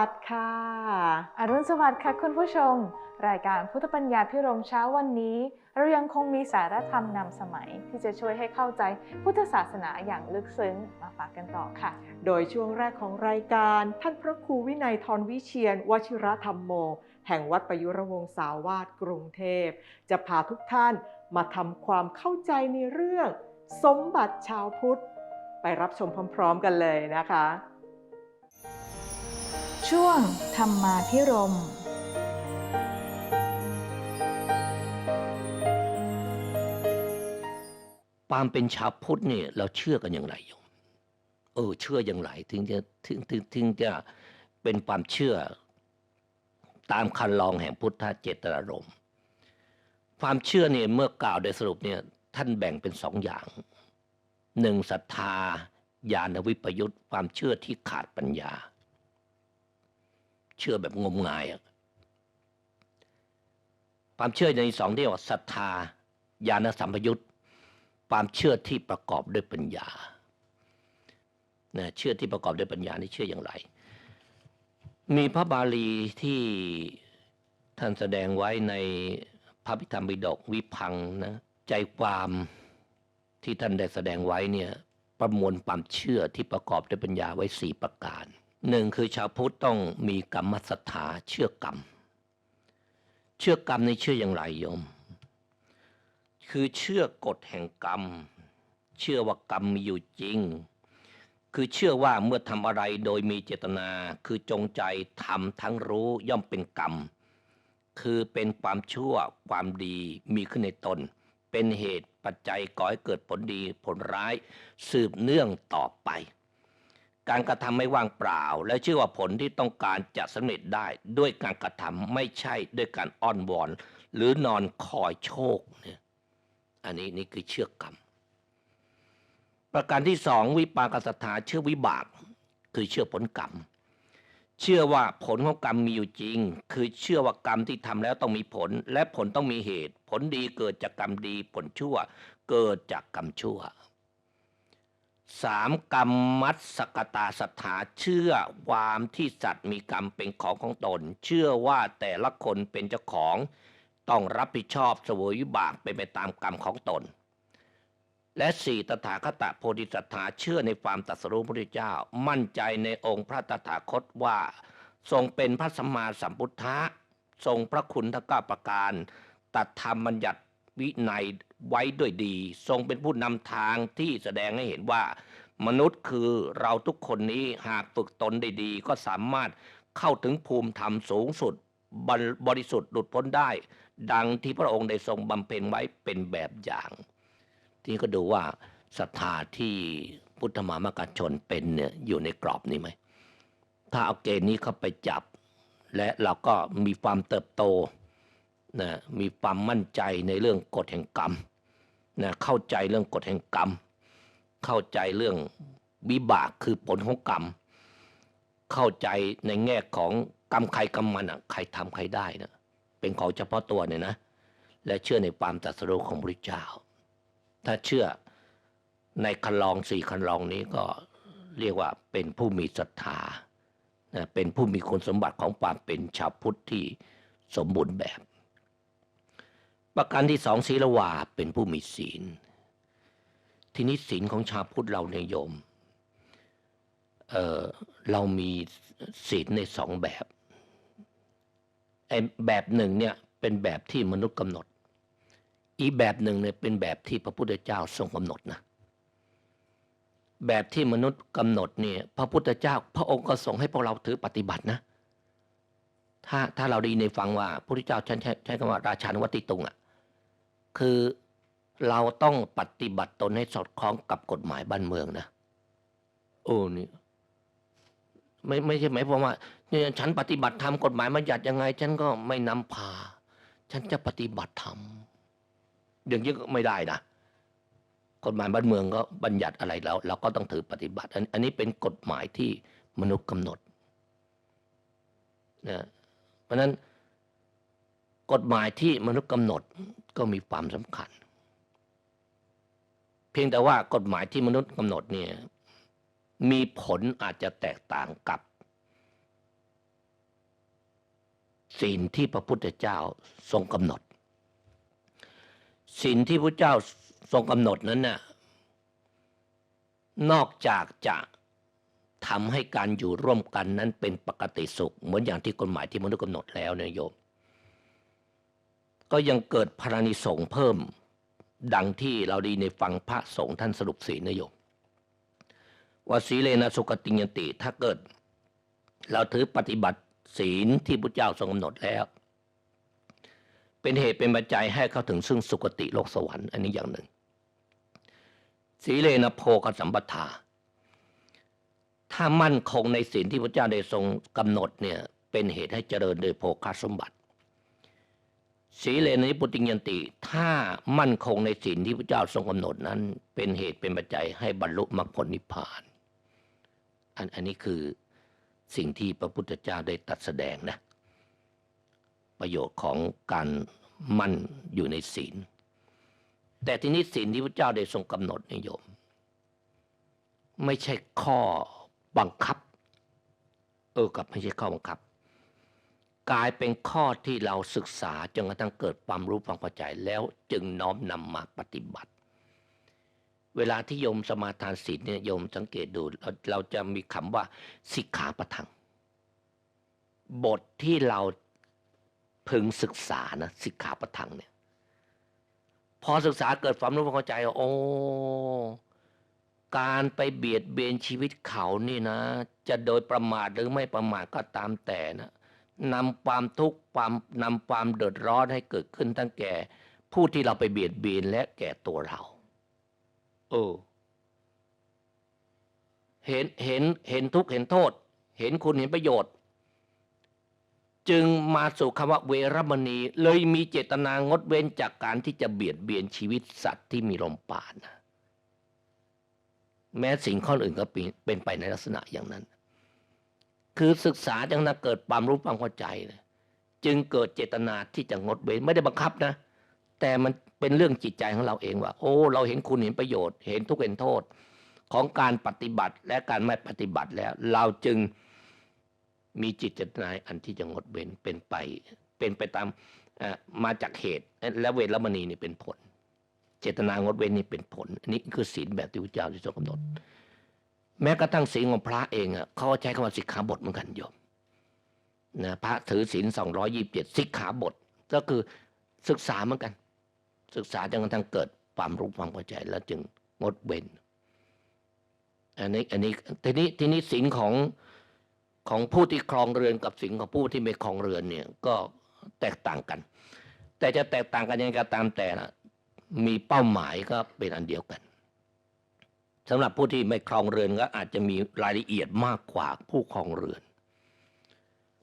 วัสดิ์ค่ะ อรุณสวัสดิ์ค่ะคุณผู้ชม รายการพุทธปัญญาพิรมเช้าวันนี้ เรายังคงมีสารธรรมนำสมัย ที่จะช่วยให้เข้าใจพุทธศาสนาอย่างลึกซึ้งมาฝากกันต่อค่ะ โดยช่วงแรกของรายการท่านพระครูวินัยทรวิเชียนวชิรธรรมโม แห่งวัดประยุรวงศาวาสกรุงเทพ จะพาทุกท่านมาทำความเข้าใจในเรื่อง สมบัติชาวพุทธ ไปรับชมพร้อม ๆ กันเลยนะคะ ช่วงธรรมาพิรมความเป็นชาวพุทธเนี่ยเราเชื่อกันอย่างไรโยมเออ เชื่ออย่างไรถึงจะถึงถึงถึงจะเป็นความเชื่อตามคันลองแห่งพุทธเจตนารมณ์ความเชื่อเนี่ยเมื่อกล่าวโดยสรุปเนี่ยท่านแบ่งเป็นสองอย่างหนึ่งศรัทธาญาณวิปยุตความเชื่อที่ขาดปัญญา เชื่อแบบงมงายอะความเชื่อในสองเรียกว่าศรัทธาญาณสัมปยุตความเชื่อที่ประกอบด้วยปัญญานะเชื่อที่ประกอบด้วยปัญญานี่เชื่ออย่างไร มีพระบาลีที่ท่านแสดงไว้ในพระพิธรรมบิดกวิพังนะใจความที่ท่านได้แสดงไว้เนี่ยประมวลความเชื่อที่ประกอบด้วยปัญญาไว้สี่ประการ หนึ่งคือชาวพุทธต้องมีกรรมศรัทธาเชื่อกรรม เชื่อกรรมในเชื่ออย่างไรโยม คือเชื่อกฎแห่งกรรม เชื่อว่ากรรมมีอยู่จริง คือเชื่อว่าเมื่อทำอะไรโดยมีเจตนาคือจงใจทำทั้งรู้ย่อมเป็นกรรม คือเป็นความชั่วความดีมีขึ้นในตน เป็นเหตุปัจจัยก่อให้เกิดผลดีผลร้าย สืบเนื่องต่อไป การกระทำไม่ว่างเปล่า และเชื่อว่าผลที่ต้องการจะสำเร็จได้ด้วยการกระทำไม่ใช่ด้วยการอ้อนวอน หรือนอนคอยโชคเนี่ยอันนี้นี่คือเชื่อกรรม ประการที่สองวิปากศรัทธาเชื่อวิบาก คือเชื่อผลกรรม เชื่อว่าผลของกรรมมีอยู่จริง คือเชื่อว่ากรรมที่ทำแล้วต้องมีผล และผลต้องมีเหตุ ผลดีเกิดจากกรรมดี ผลชั่วเกิดจากกรรมชั่ว สามกรรมมัตสกตาศรัทธาเชื่อความที่สัตว์มีกรรมเป็นของของตน เชื่อว่าแต่ละคนเป็นเจ้าของต้องรับผิดชอบสวยวิบากเป็นไปตามกรรมของตน และสี่ตถาคตโพธิศรัทธาเชื่อในความตรัสรู้พระพุทธเจ้า มั่นใจในองค์พระตถาคตว่า ทรงเป็นพระสัมมาสัมพุทธะทรงพระคุณทั้งเก้าประการตัดธรรมบัญญัติวินัย ไว้ด้วยดี ทรงเป็นผู้นำทางที่แสดงให้เห็นว่า มนุษย์คือเราทุกคนนี้หากฝึกตนได้ดี ก็สามารถเข้าถึงภูมิธรรมสูงสุดบรบริสุทธิ์หลุดพ้นได้ ดังที่พระองค์ได้ทรงบำเพ็ญไว้เป็นแบบอย่าง ที่ก็ดูว่าศรัทธาที่พุทธมามกชนเป็นเนี่ยอยู่ในกรอบนี้ไหม ถ้าเอาเกณฑ์นี้เข้าไปจับ และเราก็มีความเติบโตนะมีความมั่นใจในเรื่องกฎแห่งกรรม นะเข้าใจเรื่องกฎแห่งกรรม เข้าใจเรื่องวิบากคือผลของกรรม เข้าใจในแง่ของกรรมใครกรรมมันอะใครทำใครได้นะเป็นของเฉพาะตัวเนี่ยนะ และเชื่อในความตรัสรู้ของพระเจ้า ถ้าเชื่อในคันลองสี่คันลองนี้ก็เรียกว่าเป็นผู้มีศรัทธานะเป็นผู้มีคุณสมบัติของความเป็นชาวพุทธที่สมบูรณ์แบบ ประการที่สองศีลวาเป็นผู้มีศีล ทีนี้ศีลของชาวพุทธเราเนยโยมเเรามีศีลในสองแบบแบบหนึ่งเนี่ยเป็นแบบที่มนุษย์กำหนด อีกแบบหนึ่งเนี่ยเป็นแบบที่พระพุทธเจ้าทรงกำหนดนะแบบที่มนุษย์กำหนดเนี่ยพระพุทธเจ้า พระองค์ก็ทรงให้พวกเราถือปฏิบัตินะ ถ้าถ้าเราไดีในฟังว่าพระพุทธเจ้าใช้ใช้คำว่าราชานุวัติตุงอะ คือเราต้องปฏิบัติตนให้สอดคล้องกับกฎหมายบ้านเมืองนะโอ้นี่ไม่ไม่ใช่หมายความว่าเนี่ยฉันปฏิบัติธรรมกฎหมายบัญญัติยังไง ฉันก็ไม่นำพา ฉันจะปฏิบัติธรรมอย่างนี้ก็ไม่ได้นะกฎหมายบ้านเมืองก็บัญญัติอะไรแล้วเราก็ต้องถือปฏิบัติ อันนี้เป็นกฎหมายที่มนุษย์กำหนดนะเพราะฉะนั้นกฎหมายที่มนุษย์กำหนด ก็มีความสำคัญ เพียงแต่ว่ากฎหมายที่มนุษย์กำหนดเนี่ยมีผลอาจจะแตกต่างกับศีลที่พระพุทธเจ้าทรงกำหนดศีลที่พระเจ้าทรงกำหนดนั้นน่ะนอกจากจะทำให้การอยู่ร่วมกันนั้นเป็นปกติสุข เหมือนอย่างที่กฎหมายที่มนุษย์กำหนดแล้วเนี่ยโยม ก็ยังเกิดพระนิสงส์เพิ่ม ดังที่เราดีในฟังพระสงฆ์ท่านสรุปศีนโยมว่าสีเลนะสุกติยันติถ้าเกิด เราถือปฏิบัติศีลที่พระเจ้าทรงกำหนดแล้ว เป็นเหตุเป็นปัจจัยให้เข้าถึงซึ่งสุคติโลกสวรรค์อันนี้อย่างหนึ่ง สีเลนะโพกสัมปทา ถ้ามั่นคงในศีลที่พระเจ้าได้ทรงกำหนดเนี่ยเป็นเหตุให้เจริญโดยโภคสมบัติ สีเลนะนิพุติยันติ ถ้ามั่นคงในศีลที่พระเจ้าทรงกำหนดนั้น เป็นเหตุเป็นปัจจัยให้บรรลุมรรคผลนิพพาน อันอันนี้คือสิ่งที่พระพุทธเจ้าได้ตัดแสดงนะ ประโยชน์ของการมั่นอยู่ในศีล แต่ทีนี้ศีลที่พระเจ้าได้ทรงกำหนดนิยม ไม่ใช่ข้อบังคับ เออกับไม่ใช่ข้อบังคับ กลายเป็นข้อที่เราศึกษาจนกระทั่งเกิดความรู้ความเข้าใจแล้วจึงน้อมนำมาปฏิบัติ เวลาที่โยมสมาทานศีลเนี่ยโยมสังเกตดูเราเราจะมีคำว่าสิกขาประทัง บทที่เราพึงศึกษานะสิกขาประทังเนี่ยพอศึกษาเกิดความรู้ความเข้าใจโอ้การไปเบียดเบียนชีวิตเขานี่นะ จะโดยประมาทหรือไม่ประมาทก็ตามแต่นะ นำความทุกข์ความนำความเดือดร้อนให้เกิดขึ้นทั้งแก่ ผู้ที่เราไปเบียดเบียนและแก่ตัวเราเออเห็นเห็นเห็นทุกข์เห็นโทษ เห็นคุณเห็นประโยชน์ จึงมาสู่คำว่าเวรมณี เลยมีเจตนางดเว้นจากการที่จะเบียดเบียนชีวิตสัตว์ที่มีลมปราณนะแม้สิ่งข้ออื่นก็เป็นเป็นไปในลักษณะอย่างนั้น คือศึกษาจังนะเกิดความรู้ความเข้าใจเลยจึงเกิดเจตนาที่จะงดเว้นไม่ได้บังคับนะ แต่มันเป็นเรื่องจิตใจของเราเองว่า โอ้ เราเห็นคุณเห็นประโยชน์ เห็นทุกข์เห็นโทษของการปฏิบัติและการไม่ปฏิบัติแล้ว เราจึงมีจิตเจตนาอันที่จะงดเว้นเป็นไป เป็นไปตามมาจากเหตุ และเวรมณีนี่เป็นผล เจตนางดเว้นนี่เป็นผล อันนี้คือศีลแบบที่พระเจ้าที่ทรงกำหนด แม้กระทั่งศีลของพระเองอะเขาใช้คำว่าสิกขาบทเหมือนกันโยมนะพระถือศีลสองร้อยี่สิบเจ็ดสิกขาบท ก็คือศึกษาเหมือนกัน ศึกษาจนกระทั่งเกิดความรู้ความเข้าใจแล้วจึงงดเว้นอันนี้อันนี้ทีนี้ทีนี้ศีลของของผู้ที่ครองเรือนกับศีลของผู้ที่ไม่ครองเรือนเนี่ยก็แตกต่างกัน แต่จะแตกต่างกันยังไงก็ตามแต่นะมีเป้าหมายก็เป็นอันเดียวกัน สำหรับผู้ที่ไม่ครองเรือนก็อาจจะมีรายละเอียดมากกว่าผู้ครองเรือน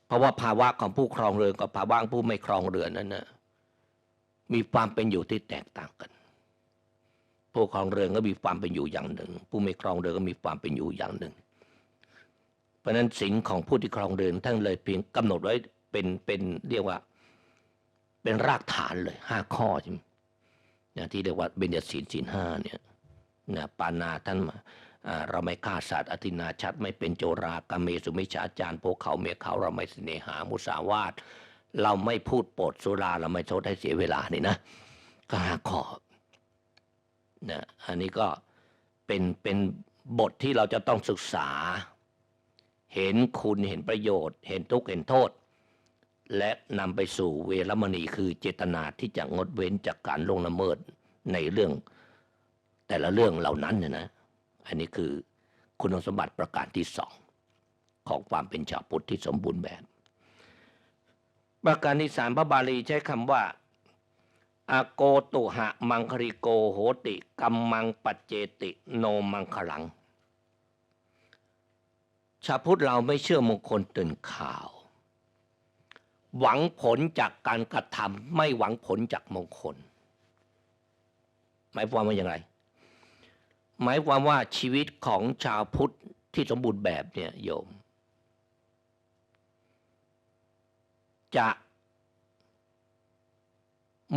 เพราะว่าภาวะของผู้ครองเรือนกับภาวะผู้ไม่ครองเรือนนั้นนะมีความเป็นอยู่ที่แตกต่างกัน ผู้ครองเรือนก็มีความเป็นอยู่อย่างหนึ่ง ผู้ไม่ครองเรือนก็มีความเป็นอยู่อย่างหนึ่ง เพราะฉะนั้นสิ่งของผู้ที่ครองเรือนท่านเลยเพียงกำหนดไว้เป็นเป็นเรียกว่า เป็นรากฐานเลยห้าข้อใช่ไหมที่เรียกว่าเบญจศีลศีลห้าเนี่ย นะปานาท่านเราไม่ฆ่าสัตว์อธินาชัดไม่เป็นโจรากาเมสุมิชาจารพวกเขาเมียเขาเราไม่เสน่หามุสาวาทเราไม่พูดโปรดสุราเราไม่โทษให้เสียเวลานี่นะก็ห้าข้อนะอันนี้ก็เป็นเป็นบทที่เราจะต้องศึกษา เห็นคุณเห็นประโยชน์ เห็นทุกข์เห็นโทษ และนำไปสู่เวรมณีคือเจตนาที่จะงดเว้นจากการลงละเมิดในเรื่อง แต่ละเรื่องเหล่านั้นเนี่ยนะ อันนี้คือคุณสมบัติประการที่สองของความเป็นชาวพุทธที่สมบูรณ์แบบ ประการที่สามพระบาลีใช้คำว่าอาโกตุหะมังคริโกโหติกัมมังปัจเจติโนมังคลัง ชาวพุทธเราไม่เชื่อมงคลตื่นข่าว หวังผลจากการกระทำไม่หวังผลจากมงคล หมายความว่าอย่างไร หมายความว่าชีวิตของชาวพุทธที่สมบูรณ์แบบเนี่ยโยม จะ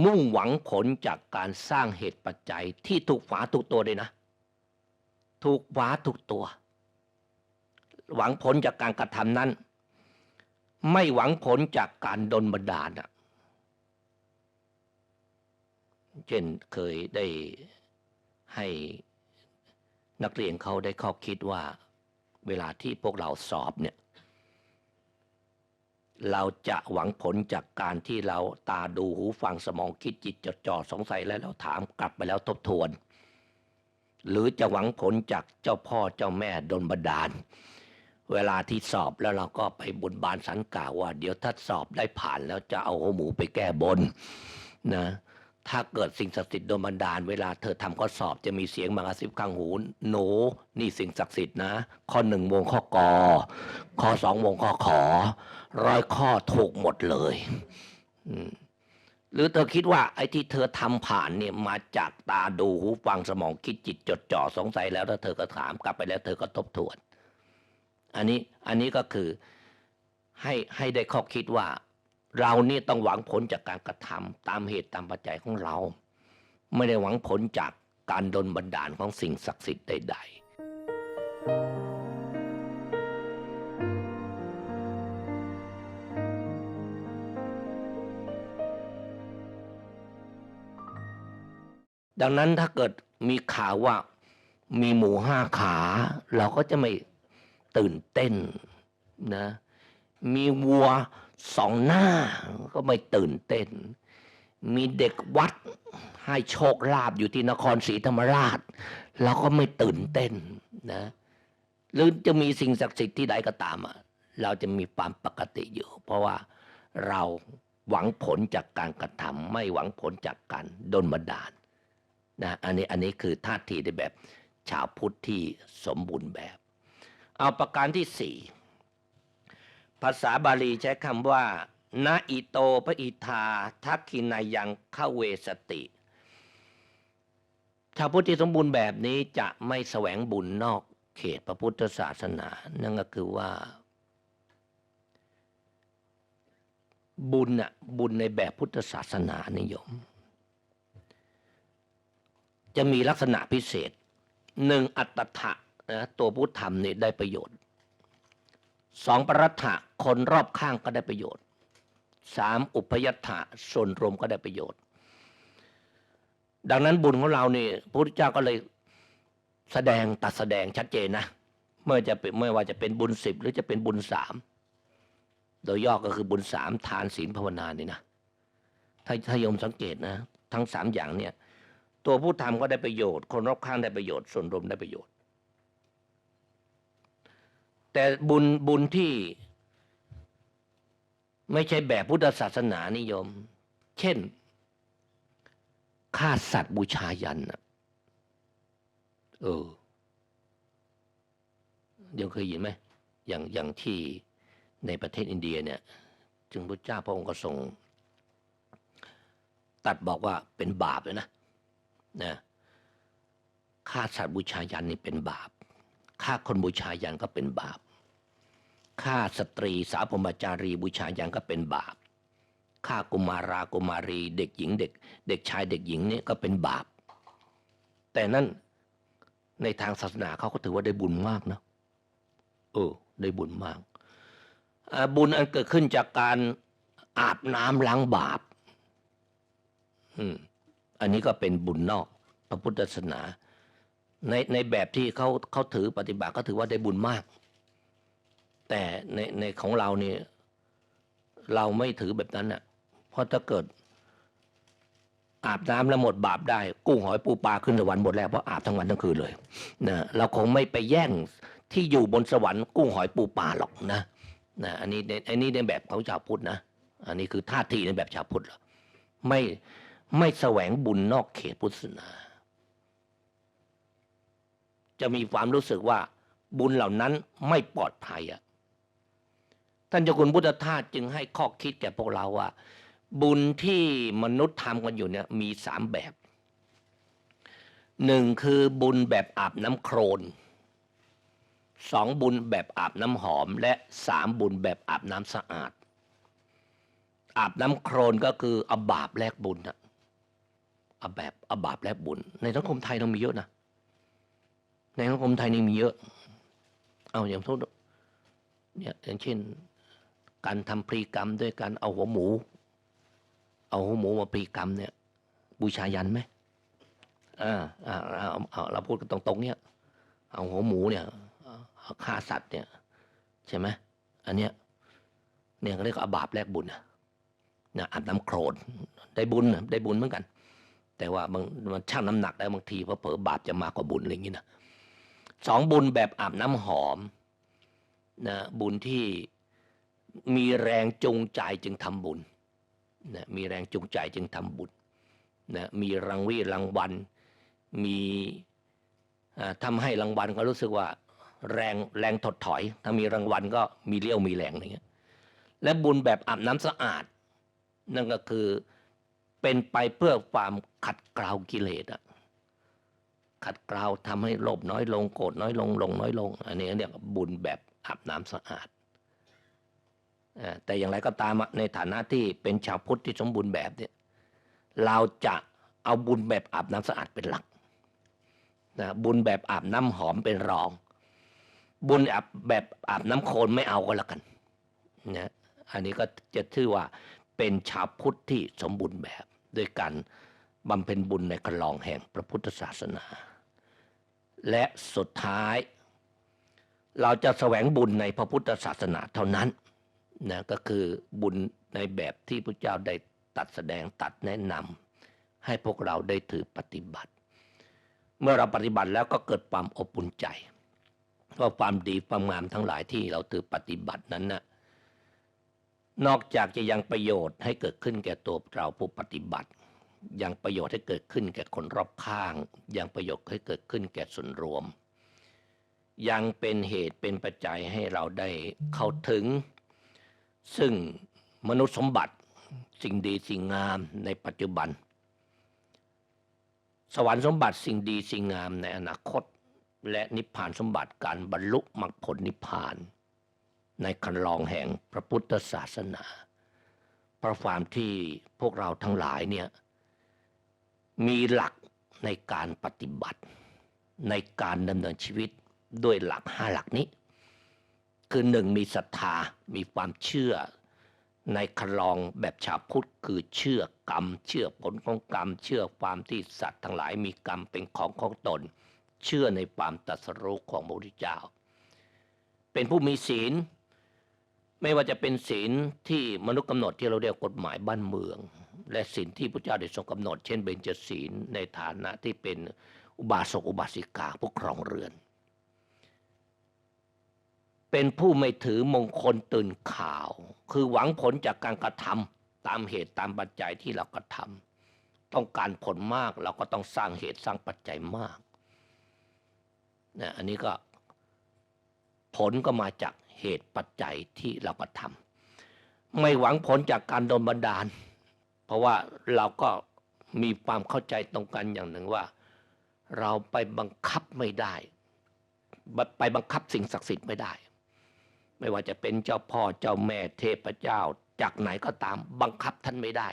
มุ่งหวังผลจากการสร้างเหตุปัจจัยที่ถูกฝาถูกตัวเลยนะ ถูกฝาถูกตัว หวังผลจากการกระทำนั้น ไม่หวังผลจากการดนบันดาลอะเช่นเคยได้ให้ นักเรียนเขาได้ข้อคิดว่า เวลาที่พวกเราสอบเนี่ย เราจะหวังผลจากการที่เราตาดูหูฟังสมองคิดจิตจดจ่อสงสัยแล้วเราถามกลับไปแล้วทบทวน หรือจะหวังผลจากเจ้าพ่อเจ้าแม่ดนบันดาล เวลาที่สอบแล้วเราก็ไปบนบานสันกล่าวว่า เดี๋ยวถ้าสอบได้ผ่านแล้วจะเอาหัวหมูไปแก้บนนะ ถ้าเกิดสิ่งศักดิ์สิทธิ์โดนบันดาล เวลาเธอทำข้อสอบจะมีเสียงมากระซิบข้างหู หนู นี่สิ่งศักดิ์สิทธิ์นะ ข้อหนึ่งวงข้อกอข้อสองวงข้อขอร้อยข้อถูกหมดเลยหรือเธอคิดว่าไอ้ที่เธอทำผ่านเนี่ยมาจากตาดูหูฟังสมองคิดจิตจดจ่อสงสัยแล้วแล้วเธอก็ถามกลับไปแล้วเธอก็ทบทวน อันนี้อันนี้ก็คือให้ให้ได้ข้อคิดว่า เรานี่ต้องหวังผลจากการกระทำตามเหตุตามปัจจัยของเรา ไม่ได้หวังผลจากการดลบันดาลของสิ่งศักดิ์สิทธิ์ใด ๆ ดังนั้นถ้าเกิดมีข่าวว่ามีหมูห้าขา เราก็จะไม่ตื่นเต้นนะ มีวัวสองหน้า ก็ไม่ตื่นเต้น มีเด็กวัดให้โชคลาภอยู่ที่นครศรีธรรมราชเราก็ไม่ตื่นเต้นนะหรือจะมีสิ่งศักดิ์สิทธิ์ที่ใดก็ตามอะเราจะมีความปกติอยู่ เพราะว่าเราหวังผลจากการกระทำไม่หวังผลจากการดนบันดาลนะอันนี้อันนี้คือท่าทีในแบบชาวพุทธที่สมบูรณ์แบบ เอาประการที่สี่ ภาษาบาลีใช้คำว่านาอิโตปะอิทาทักขินายังเข้าเวสติ ชาวพุทธที่สมบูรณ์แบบนี้จะไม่แสวงบุญนอกเขตพระพุทธศาสนา นั่นก็คือว่า บุญอะบุญในแบบพุทธศาสนานิยม จะมีลักษณะพิเศษหนึ่งอัตถะนะตัวผู้ทำนี่ได้ประโยชน์ สองปรัตถะคนรอบข้างก็ได้ประโยชน์สามอุปยัตถะส่วนรวมก็ได้ประโยชน์ ดังนั้นบุญของเราเนี่พระพุทธเจ้าก็เลยแสดงตัดแสดงชัดเจนนะเมื่อจะเป็นไม่ว่าจะเป็นบุญสิบหรือจะเป็นบุญสามโดยย่อก็คือบุญสามทานศีลภาวนานี่นะถ้าถ้าโยมสังเกตนะ ทั้งสามอย่างเนี่ย ตัวผู้ทำก็ได้ประโยชน์ คนรอบข้างได้ประโยชน์ ส่วนรวมได้ประโยชน์ แต่บุญบุญที่ ไม่ใช่แบบพุทธศาสนานิยม เช่นฆ่าสัตว์บูชายันเออเดี๋ยวเคยเห็นไหมอย่างอย่างที่ในประเทศอินเดียเนี่ยจึงพระเจ้าพระองค์ก็ทรงตัดบอกว่าเป็นบาปเลยนะนะฆ่าสัตว์บูชายันนี่เป็นบาป ฆ่าคนบูชายันก็เป็นบาปฆ่าสตรีสาวพมจารีบูชายันก็เป็นบาปฆ่ากุมารากุมารีเด็กหญิงเด็ก เด็กชายเด็กหญิงเนี่ยก็เป็นบาป แต่นั่นในทางศาสนาเขาก็ถือว่าได้บุญมากนะเออได้บุญมาก บุญอันเกิดขึ้นจากการอาบน้ำล้างบาป อืม อันนี้ก็เป็นบุญนอกพระพุทธศาสนา ในในแบบที่เขาเขาถือปฏิบัติก็ถือว่าได้บุญมาก แต่ในในของเราเนี่ยเราไม่ถือแบบนั้นน่ะ เพราะถ้าเกิด อาบน้ำแล้วหมดบาปได้ กุ้งหอยปูปลาขึ้นสวรรค์หมดแล้วเพราะอาบทั้งวันทั้งคืนเลยนะเราคงไม่ไปแย่งที่อยู่บนสวรรค์กุ้งหอยปูปลาหรอกนะนะอันนี้ในอันนี้ในแบบของชาวพุทธนะอันนี้คือท่าทีในแบบชาวพุทธหรอไม่ไม่แสวงบุญนอกเขตพุทธศาสนา จะมีความรู้สึกว่าบุญเหล่านั้นไม่ปลอดภัยอะท่านเจ้าคุณพุทธทาสจึงให้ข้อคิดแก่พวกเราว่า บุญที่มนุษย์ทำกันอยู่เนี่ยมีสามแบบหนึ่งคือบุญแบบอาบน้ำโครนสองบุญแบบอาบน้ำหอม และสามบุญแบบอาบน้ำสะอาด อาบน้ำโครนก็คืออาบาปแลกบุญอะอาแบบอาบาปแลกบุญ ในสังคมไทยเรามีเยอะนะ ในสังคมไทยนี่มีเยอะ เอาอย่างทุกเนี่ยอย่างเช่น การทำพรีกรรมด้วยการเอาหัวหมู เอาหัวหมูมาพรีกรรมเนี่ย บูชายันไหมอ่าอ่าเอาเราพูดกันตรงๆเนี่ย เอาหัวหมูเนี่ยฆ่าสัตว์เนี่ย ใช่ไหมอันเนี้ยเนี่ยเขาเรียกอาบาปแลกบุญนะนะอาบน้ำโครนได้บุญได้บุญเหมือนกัน แต่ว่าบางมันช่างน้ำหนักได้บางทีเพราะเผลอบาปจะมากกว่าบุญอะไรอย่างนี้นะ สองบุญแบบอาบน้ำหอมนะบุญที่มีแรงจูงใจจึงทำบุญนะมีแรงจูงใจจึงทำบุญนะมีรางวีรางวัล มีทำให้รางวัลก็รู้สึกว่าแรงแรงถดถอย ถ้ามีรางวัลก็มีเลี้ยวมีแรงอะไรเงี้ยและบุญแบบอาบน้ำสะอาด นั่นก็คือเป็นไปเพื่อความขัดเกลากิเลสอะ ขัดเกลาทำให้โลภน้อยลงโกรธน้อยลงลงน้อยลง อันนี้เรียกบุญแบบอาบน้ำสะอาดแต่อย่างไรก็ตามในฐานะที่เป็นชาวพุทธที่สมบูรณ์แบบเนี่ยเราจะเอาบุญแบบอาบน้ำสะอาดเป็นหลักนะบุญแบบอาบน้ำหอมเป็นรอง บุญอาบแบบอาบน้ำโคลนไม่เอาก็แล้วกันนะอันนี้ก็จะชื่อว่าเป็นชาวพุทธที่สมบูรณ์แบบ ด้วยการบำเพ็ญบุญในคลองแห่งพระพุทธศาสนา และสุดท้าย เราจะแสวงบุญในพระพุทธศาสนาเท่านั้นนะก็คือบุญในแบบที่พระเจ้าได้ตัดแสดงตัดแนะนำให้พวกเราได้ถือปฏิบัติ เมื่อเราปฏิบัติแล้วก็เกิดความอบอุ่นใจว่าความดีความงามทั้งหลายที่เราถือปฏิบัตินั้นนะนอกจากจะยังประโยชน์ให้เกิดขึ้นแก่ตัวเราผู้ปฏิบัติ ยังประโยชน์ให้เกิดขึ้นแก่คนรอบข้าง ยังประโยชน์ให้เกิดขึ้นแก่ส่วนรวม ยังเป็นเหตุเป็นปัจจัยให้เราได้เข้าถึง ซึ่งมนุษย์สมบัติสิ่งดีสิ่งงามในปัจจุบัน สวรรค์สมบัติสิ่งดีสิ่งงามในอนาคต และนิพพานสมบัติการบรรลุมรรคผลนิพพาน ในคันลองแห่งพระพุทธศาสนา เพราะความที่พวกเราทั้งหลายเนี่ย มีหลักในการปฏิบัติ ในการดำเนินชีวิตด้วยหลักห้าหลักนี้ คือหนึ่งมีศรัทธามีความเชื่อ ในคันลองแบบชาวพุทธคือเชื่อกรรม เชื่อผลของกรรม เชื่อความที่สัตว์ทั้งหลายมีกรรมเป็นของของตน เชื่อในความตรัสรู้ของพระพุทธเจ้า เป็นผู้มีศีล ไม่ว่าจะเป็นศีลที่มนุษย์กำหนดที่เราเรียกกฎหมายบ้านเมือง และศีลที่พระเจ้าได้ทรงกำหนด เช่นเบญจศีลในฐานะที่เป็นอุบาสกอุบาสิกาผู้ครองเรือน เป็นผู้ไม่ถือมงคลตื่นข่าว คือหวังผลจากการกระทำตามเหตุตามปัจจัยที่เรากระทำต้องการผลมากเราก็ต้องสร้างเหตุสร้างปัจจัยมากนะอันนี้ก็ผลก็มาจากเหตุปัจจัยที่เรากระทำไม่หวังผลจากการโดนบันดาล เพราะว่าเราก็มีความเข้าใจตรงกันอย่างหนึ่งว่า เราไปบังคับไม่ได้ ไปบังคับสิ่งศักดิ์สิทธิ์ไม่ได้ ไม่ว่าจะเป็นเจ้าพ่อเจ้าแม่เทพเจ้า จากไหนก็ตามบังคับท่านไม่ได้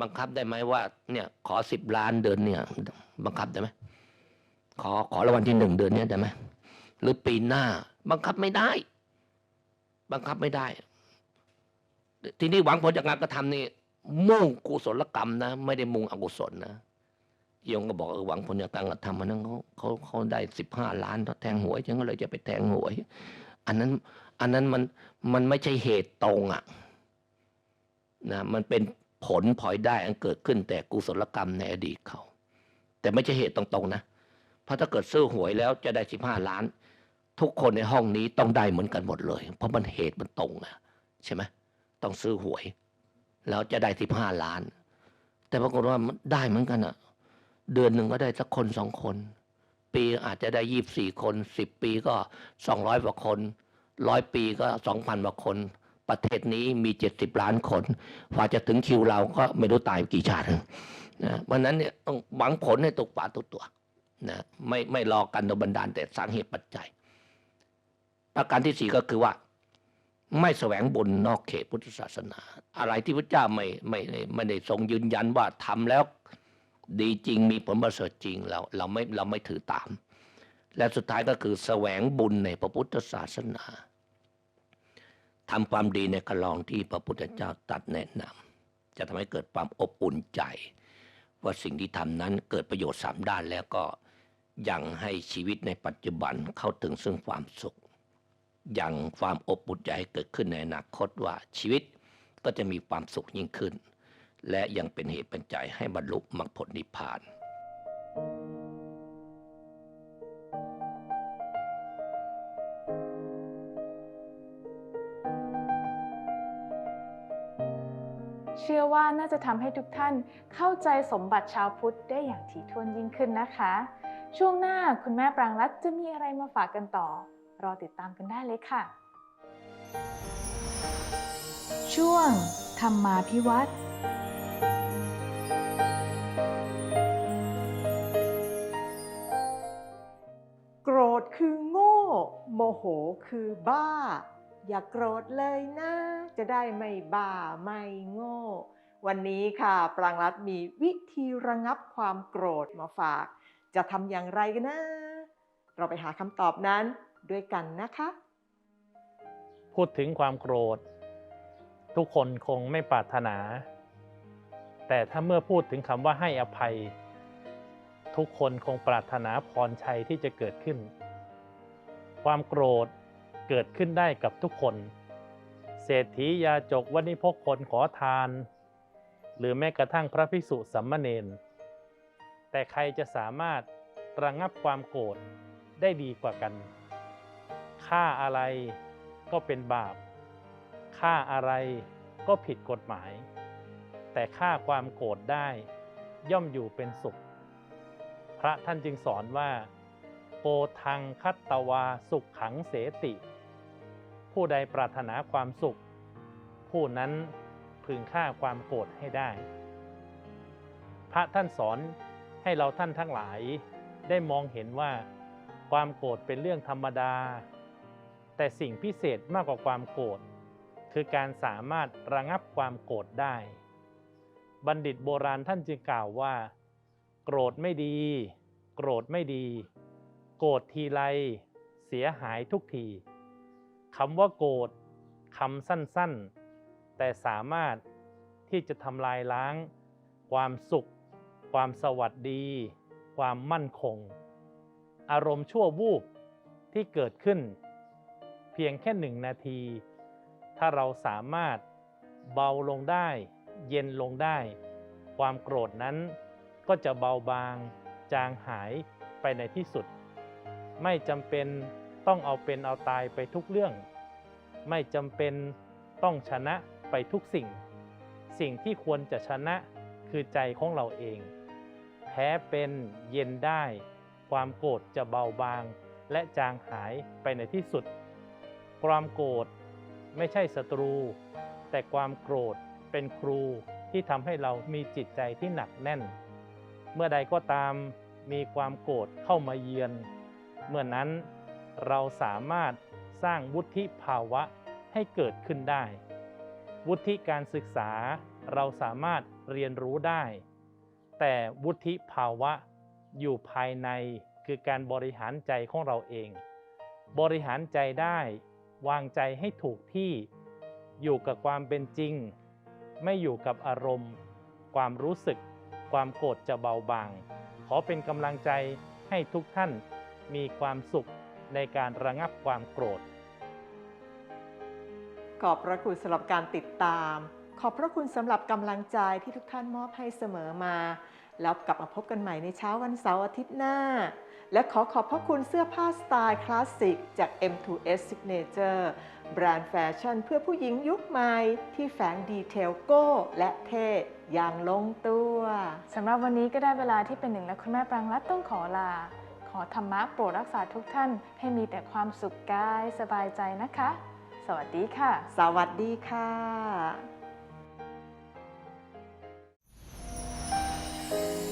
บังคับได้ไหมว่า เนี่ย ขอสิบล้านเดือนเนี่ย บังคับได้ไหมขอขอรางวัลที่หนึ่งเดือนเนี้ยได้ไหมหรือปีหน้า บังคับไม่ได้ บังคับไม่ได้ ทีนี้หวังผลจากการกระทำนี่ มุ่งกุศลกรรมนะ ไม่ได้มุ่งอกุศลนะโยงก็บอกเออหวังผลจากการกระทำมันนั้นเขาเขาเขาได้สิบห้าล้านเขาแทงหวยฉันก็เลยจะไปแทงหวย อันนั้น อันนั้นมันมันไม่ใช่เหตุตรงอะ่ะนะมันเป็นผลพลอยได้อันเกิดขึ้น แต่กุศลกรรมในอดีตเขา แต่ไม่ใช่เหตุตรงๆนะเพราะถ้าเกิดซื้อหวยแล้วจะได้สิบห้าล้าน ทุกคนในห้องนี้ต้องได้เหมือนกันหมดเลย เพราะมันเหตุมันตรงอะใช่ไหมต้องซื้อหวย แล้วจะได้สิบห้าล้าน แต่ปรากฏว่าได้เหมือนกันอะเดือนหนึ่งก็ได้สักคนสองคน ปีอาจจะได้ยี่สี่คนสิบปีก็สองร้อยกว่าคนร้อยปีก็สองพันกว่าคน ประเทศนี้มีเจ็ดสิบล้านคนกว่าจะถึงคิวเราก็ไม่รู้ตายกี่ชาตินะวันนั้นเนี่ยต้องหวังผลให้ตกป่าตุกตัวนะไม่ไม่รอกันโดบันดาลแต่สาเหตุปัจจัย ประการที่สี่ก็คือว่า ไม่แสวงบุญนอกเขตพุทธศาสนา อะไรที่พระเจ้าไม่ไม่ไม่ไม่ได้ทรงยืนยันว่าทำแล้วดีจริงมีผลประเสริฐจริงเราเราไม่เราไม่ถือตาม และสุดท้ายก็คือแสวงบุญในพระพุทธศาสนาทำความดีในกลองที่พระพุทธเจ้าตัดแนะนำจะทำให้เกิดความอบอุ่นใจ ว่าสิ่งที่ทำนั้นเกิดประโยชน์สามด้านแล้วก็ยังให้ชีวิตในปัจจุบันเข้าถึงซึ่งความสุข ยังความอบอุ่นใจให้เกิดขึ้นในอนาคตว่าชีวิตก็จะมีความสุขยิ่งขึ้น และยังเป็นเหตุเป็นใจให้บรรลุมรรคผลนิพพาน เชื่อว่าน่าจะทำให้ทุกท่านเข้าใจสมบัติชาวพุทธได้อย่างถี่ถ้วนยิ่งขึ้นนะคะ ช่วงหน้าคุณแม่ปรางรัตน์จะมีอะไรมาฝากกันต่อ รอติดตามกันได้เลยค่ะ ช่วง ธรรมาพิวัตรโกรธคือโง่ โมโหคือบ้า อย่าโกรธเลยนะ จะได้ไม่บ้าไม่โง่ วันนี้ค่ะ ปรางรัตน์มีวิธีระงับความโกรธมาฝาก จะทำอย่างไรกันนะ เราไปหาคำตอบนั้น ด้วยกันนะคะ พูดถึงความโกรธ ทุกคนคงไม่ปรารถนา แต่ถ้าเมื่อพูดถึงคำว่าให้อภัย ทุกคนคงปรารถนาพรชัยที่จะเกิดขึ้น ความโกรธเกิดขึ้นได้กับทุกคน เศรษฐียาจกวันิพกคนขอทาน หรือแม้กระทั่งพระภิกษุสัมมเนนแต่ใครจะสามารถระงับความโกรธได้ดีกว่ากัน ฆ่าอะไรก็เป็นบาปฆ่าอะไรก็ผิดกฎหมาย แต่ฆ่าความโกรธได้ย่อมอยู่เป็นสุข พระท่านจึงสอนว่าโกทังคัตตวาสุขขังเสติ ผู้ใดปรารถนาความสุข ผู้นั้นพึงฆ่าความโกรธให้ได้ พระท่านสอนให้เราท่านทั้งหลายได้มองเห็นว่า ความโกรธเป็นเรื่องธรรมดา แต่สิ่งพิเศษมากกว่าความโกรธคือการสามารถระงับความโกรธได้ บัณฑิตโบราณท่านจึงกล่าวว่า โกรธไม่ดี โกรธไม่ดี โกรธทีไรเสียหายทุกทีคำว่าโกรธคำสั้นๆ แต่สามารถที่จะทำลายล้าง ความสุข ความสวัสดี ความมั่นคง อารมณ์ชั่ววูบที่เกิดขึ้น พียงแค่หนึ่งนาที ถ้าเราสามารถเบาลงได้ เย็นลงได้ ความโกรธนั้นก็จะเบาบาง จางหายไปในที่สุด ไม่จำเป็นต้องเอาเป็นเอาตายไปทุกเรื่อง ไม่จำเป็นต้องชนะไปทุกสิ่ง สิ่งที่ควรจะชนะคือใจของเราเอง แพ้เป็นเย็นได้ ความโกรธจะเบาบางและจางหายไปในที่สุด ความโกรธไม่ใช่ศัตรู แต่ความโกรธเป็นครูที่ทำให้เรามีจิตใจที่หนักแน่น เมื่อใดก็ตามมีความโกรธเข้ามาเยือน เมื่อนั้นเราสามารถสร้างวุฒิภาวะให้เกิดขึ้นได้ วุฒิการศึกษาเราสามารถเรียนรู้ได้ แต่วุฒิภาวะอยู่ภายในคือการบริหารใจของเราเอง บริหารใจได้ วางใจให้ถูกที่อยู่กับความเป็นจริง ไม่อยู่กับอารมณ์ ความรู้สึก ความโกรธจะเบาบาง ขอเป็นกำลังใจให้ทุกท่านมีความสุขในการระงับความโกรธ ขอบพระคุณสำหรับการติดตาม ขอบพระคุณสำหรับกำลังใจที่ทุกท่านมอบให้เสมอมา แล้วกลับมาพบกันใหม่ในเช้าวันเสาร์อาทิตย์หน้า และขอขอบพระคุณเสื้อผ้าสไตล์คลาสสิกจาก M2S Signature แบรนด์แฟชั่นเพื่อผู้หญิงยุคใหม่ที่แฝงดีเทลโก้ และเท่อย่างลงตัวสำหรับวันนี้ก็ได้เวลาที่เป็นหนึ่งและคุณแม่ปรางรัตน์ต้องขอลาขขอธรรมะโปรดรักษาทุกท่าน ให้มีแต่ความสุขกายสบายใจนะคะ สวัสดีค่ะ สวัสดีค่ะ Thank you.